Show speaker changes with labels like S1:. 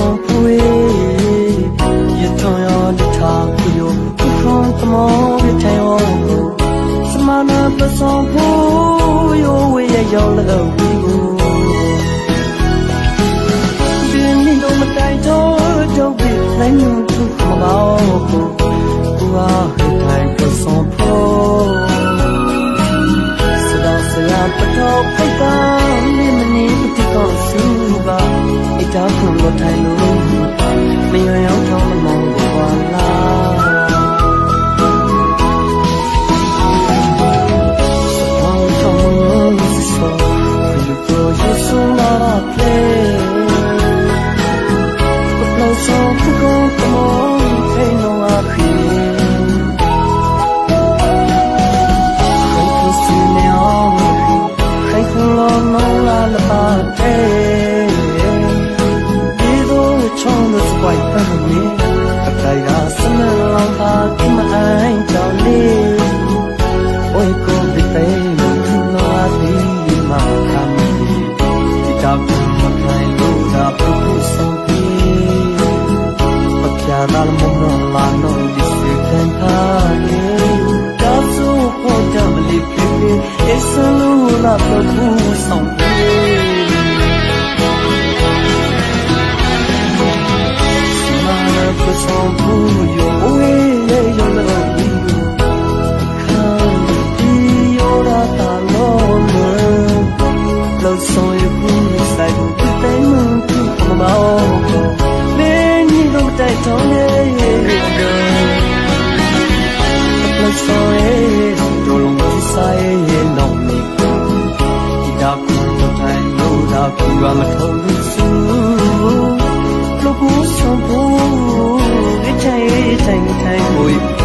S1: ဆောင်ဖွေရထောင်ရတထာပြိုခုခွန်သမောပြထိုင်ရောစမနာပဆောင်ဖို့ရောဝေရရောင်းလောက်ပြီးကိုဒီနေ့တော့မတိုင်တော့တော့ပြနိုင်မှုခုမပေါ့ကိုဟာထိုင်ပဆောင်ဖို့ lũ là phụ phụ sông đi Mà phụ sông phụ yo Ôi lê yo lê yo lâu rồi vui sai cũng cứ tới mừng cứ không bao bên như đâu tay thôi pura la kholu su lo bu so bu ge chai chai thai hoi